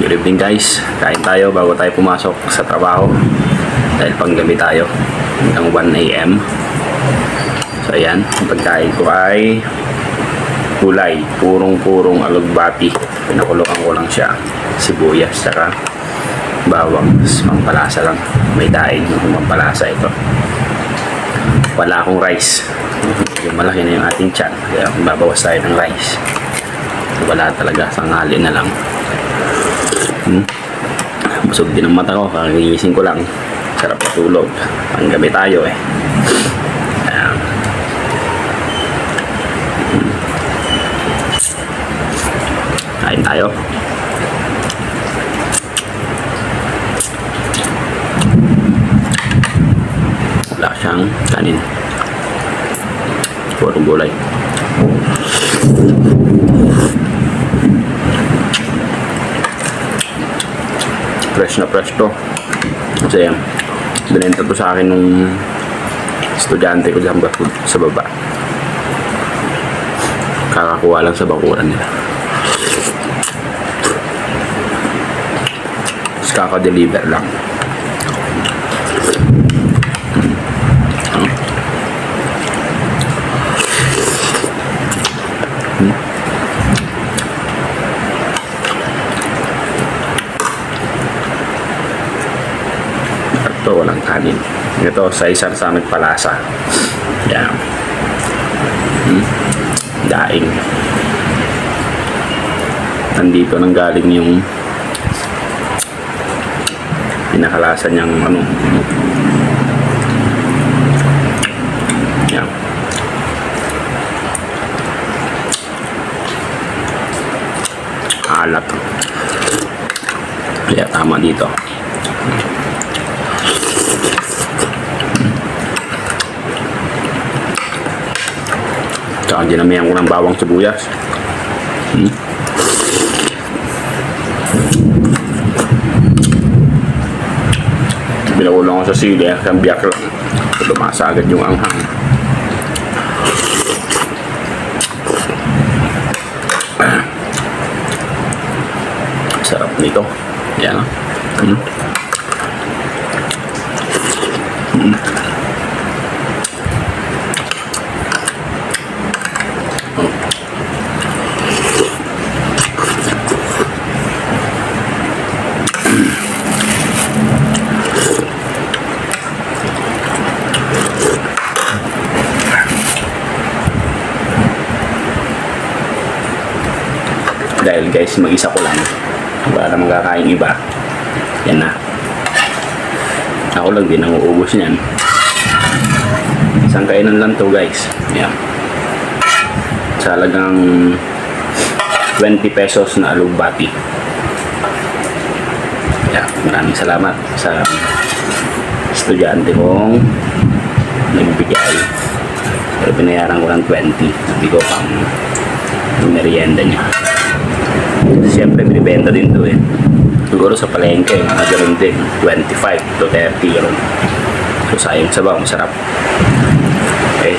Good evening guys. Kain tayo bago tayo pumasok sa trabaho. Dahil panggabi tayo. Hanggang 1 a.m. So ayan, ang pagkain ko ay gulay. Purong-purong alugbati. Pinakulokan ko lang siya. Sibuyas, saka bawang. Pampalasa lang. May daing yung pampalasa ito. Wala akong rice. Yung malaki na yung ating chan. Kaya babawas tayo ng rice. Wala talaga. Sangali na lang. Hmm. Busog din ang mata ko, kakagising ko lang. Sarap matulog. Panggabi tayo eh. Hmm. Kain tayo. Wala siyang kanin. Puro gulay. Fresh na fresh to. Kasi binenta to sa akin nung estudyante ko dyan sa baba. Kakakuha lang sa bakuran nila. Tapos kaka-deliver lang ito walang kanin. Ito sa isang sa palasa yan. Hmm. daing. Nandito nang galing yung pinakalasa niyang ano. Yan. Alat. Kaya tama dito Tsaka dinamihan ko ng bawang sibuyas. Hmm. Binakulong ko sa sili, hanggang biyak lang. Lumasa agad yung anghang. Sarap nito. Yan. ah. Hmm. Dahil guys, mag-isa ko lang. Wala namang kakain iba. Yan na. Ako lang din ang uubos niyan. Isang kainan lang to guys. Yan. Sa halagang 20 pesos na alugbati. Yeah, maraming salamat sa estudyante kong nagbigay. Pero binayaran ko ng 20. Hindi ko pang merienda niya. Siyempre, binibenta din to eh. Siguro sa palengke, mga ganun din. 25 to 30 yun. So, sayang sa bawang masarap. Okay.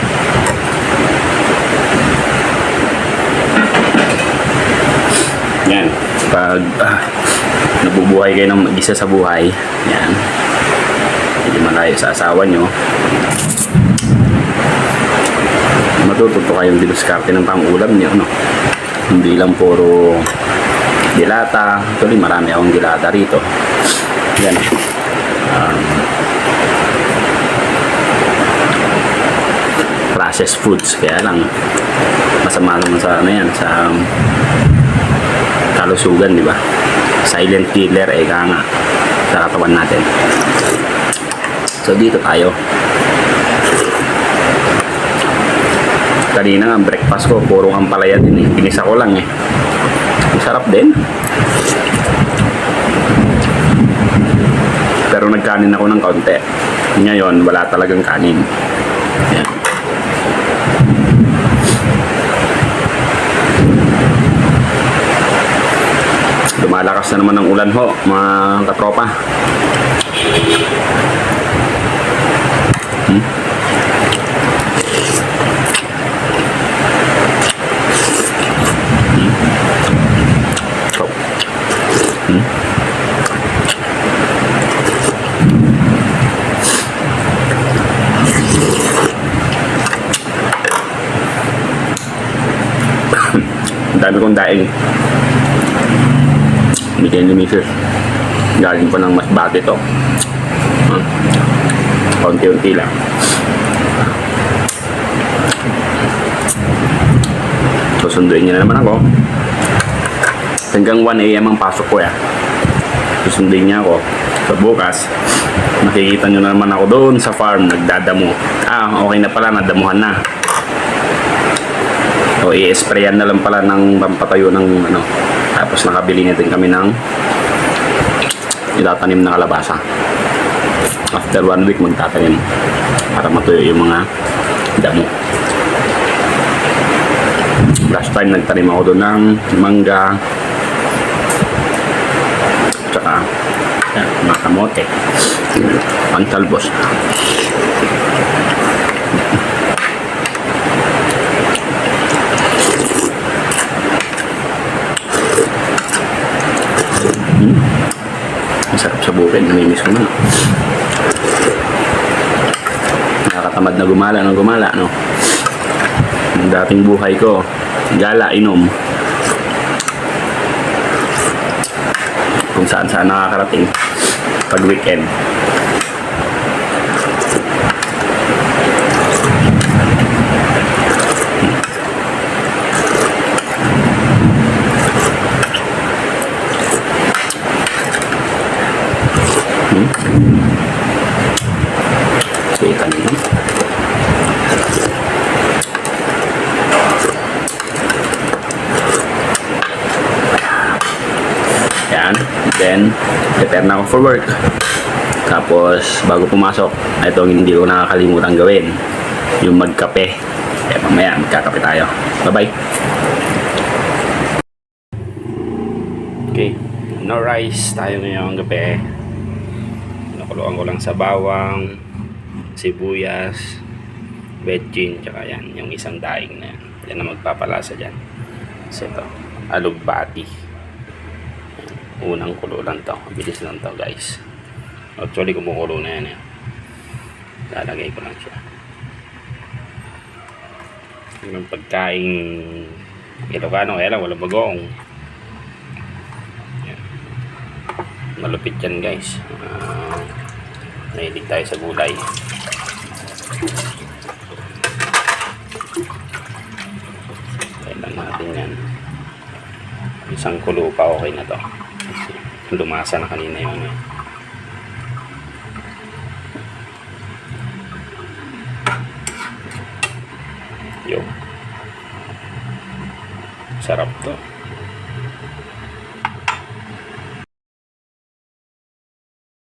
Yan. Pag ah, nabubuhay kayo ng mag-isa sa buhay, yan. Hindi malayo sa asawa nyo. Matututo kayong dinuskarte ng pang-ulam niyo, no? Hindi lang puro dilata. Actually, marami akong dilata rito. Yan. Um, processed foods. Kaya lang, masama naman sa ano yan, sa um, kalusugan, di ba? Silent killer, eh, kaya nga, sa katawan natin. So, dito tayo. Kanina nga, breakfast ko, puro ampalaya din eh. Pinisa ko lang eh. Masarap din. Pero nagkanin ako ng kaunti. Ngayon, wala talagang kanin. Yan. Lumalakas na naman ang ulan ho, mga katropa. Hmm? Dami kong daing. Bigyan ni Mrs. Galing pa ng masbate to. Hmm. Konti-unti lang. Susunduin niya na naman ako. Hanggang 1 a.m. ang pasok ko ya. Susunduin niya ako. Sa bukas, makikita niyo na naman ako doon sa farm, nagdadamo. Ah, okay na pala, nadamuhan na. O i-sprayan na lang pala ng pampatayo ng ano. Tapos nakabili na din kami ng itatanim na kalabasa. After one week magtatanim para matuyo yung mga damo. Last time nagtanim ako doon ng mangga tsaka yan, mga kamote. Ang talbos. Masarap sa bukid. Namimiss ko na. Nakakatamad na gumala ng gumala, no? Ang dating buhay ko, gala, inom. Kung saan saan nakakarating pag weekend. So, ikan yun. Yan. Then, prepare na ako for work. Tapos, bago pumasok, ito hindi ko nakakalimutan gawin. Yung magkape. Kaya mamaya, magkakape tayo. Bye-bye. Okay. No rice tayo ngayong gabi. Nakuluan ko lang sa bawang, sibuyas, betchin, tsaka yan, yung isang daing na yan. Yan ang magpapalasa dyan. So ito, alugbati. Unang kulo lang to. Bilis lang to guys. Actually, kumukulo na yan. Eh. Lalagay ko lang siya. Yung pagkain Ilocano, kaya lang, wala bagong. Yan. Malupit yan guys. Uh, nahilig tayo sa gulay. Kailan natin yan. Isang kulo pa okay na to. Lumasa na kanina yung ano. Yo. Sarap to.